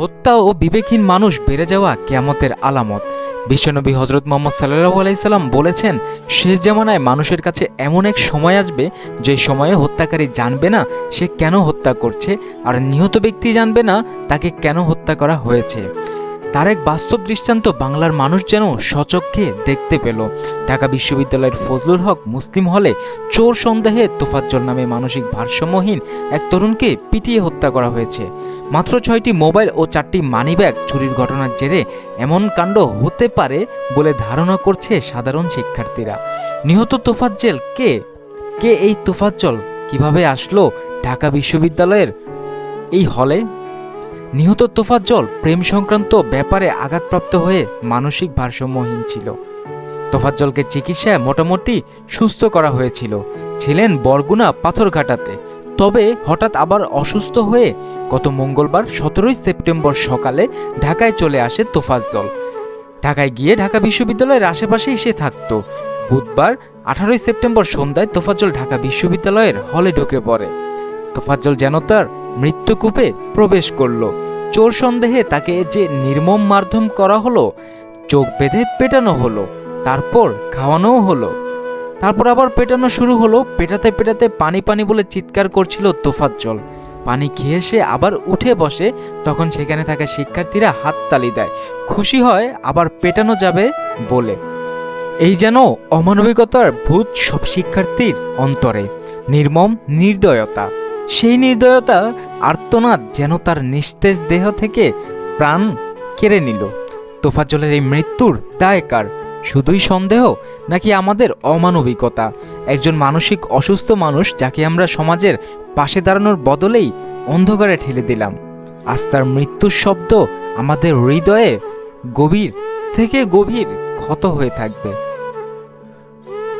হত্যা ও বিবেকহীন মানুষ বেড়ে যাওয়া কেয়ামতের আলামত। বিশ্বনবী হজরত মোহাম্মদ সাল্লাহ আলাইসাল্লাম বলেছেন, শেষ জামানায় মানুষের কাছে এমন এক সময় আসবে, যে সময়ে হত্যাকারী জানবে না সে কেন হত্যা করছে, আর নিহত ব্যক্তি জানবে না তাকে কেন হত্যা করা হয়েছে। তার এক বাস্তব দৃষ্টান্ত বাংলার মানুষ যেন সচক্ষে দেখতে পেল। ঢাকা বিশ্ববিদ্যালয়ের ফজলুল হক মুসলিম হলে চোর সন্দেহে তোফাজ্জল নামে মানসিক ভারসাম্যহীন এক তরুণকে পিটিয়ে হত্যা করা হয়েছে। মাত্র ছয়টি মোবাইল ও চারটি মানিব্যাগ চুরির ঘটনার জেরে এমন কাণ্ড হতে পারে বলে ধারণা করছে সাধারণ শিক্ষার্থীরা। নিহত তোফাজ্জেল কে? কে এই তোফাজ্জল কীভাবে আসলো ঢাকা বিশ্ববিদ্যালয়ের এই হলে? নিহত তোফাজ্জল প্রেম সংক্রান্ত ব্যাপারে আঘাতপ্রাপ্ত হয়ে মানসিক ভারসাম্যহীন ছিল। তোফাজ্জলকে চিকিৎসায় মোটামুটি সুস্থ করা হয়েছিল। ছিলেন বরগুনা পাথরঘাটাতে। তবে হঠাৎ আবার অসুস্থ হয়ে গত মঙ্গলবার সতেরোই সেপ্টেম্বর সকালে ঢাকায় চলে আসে তোফাজ্জল। ঢাকায় গিয়ে ঢাকা বিশ্ববিদ্যালয়ের আশেপাশে এসে থাকতো। বুধবার আঠারোই সেপ্টেম্বর সন্ধ্যায় তোফাজ্জল ঢাকা বিশ্ববিদ্যালয়ের হলে ঢুকে পড়ে। তোফাজ্জল যেন তার মৃত্যুকূপে প্রবেশ করল। চোর সন্দেহে তাকে যে নির্মম মারধম করা হলো, চোখ বেঁধে পেটানো হলো, তারপর খাওয়ানোও হলো। তারপর আবার পেটানো শুরু হলো, পেটাতে পেটাতে পানি পানি বলে চিৎকার করছিল তোফাজ্জল পানি খেয়ে সে আবার উঠে বসে, তখন সেখানে থাকা শিক্ষার্থীরা হাততালি দেয়। খুশি হয়, আবার পেটানো যাবে বলে। এই যেন অমানবিকতার ভূত সব শিক্ষার্থীর অন্তরে। নির্মম নির্দয়তা। সেই নির্দয়তা আর্তনাদ যেন তার নিস্তেজ দেহ থেকে প্রাণ কেড়ে নিল। তোফাজ্জলের এই মৃত্যুর দায় কার? শুধুই সন্দেহ নাকি আমাদের অমানবিকতা? একজন মানসিক অসুস্থ মানুষ যাকে আমরা সমাজের পাশে দাঁড়ানোর বদলেই অন্ধকারে ঠেলে দিলাম। আজ তার মৃত্যুর শব্দ আমাদের হৃদয়ে গভীর থেকে গভীর ক্ষত হয়ে থাকবে।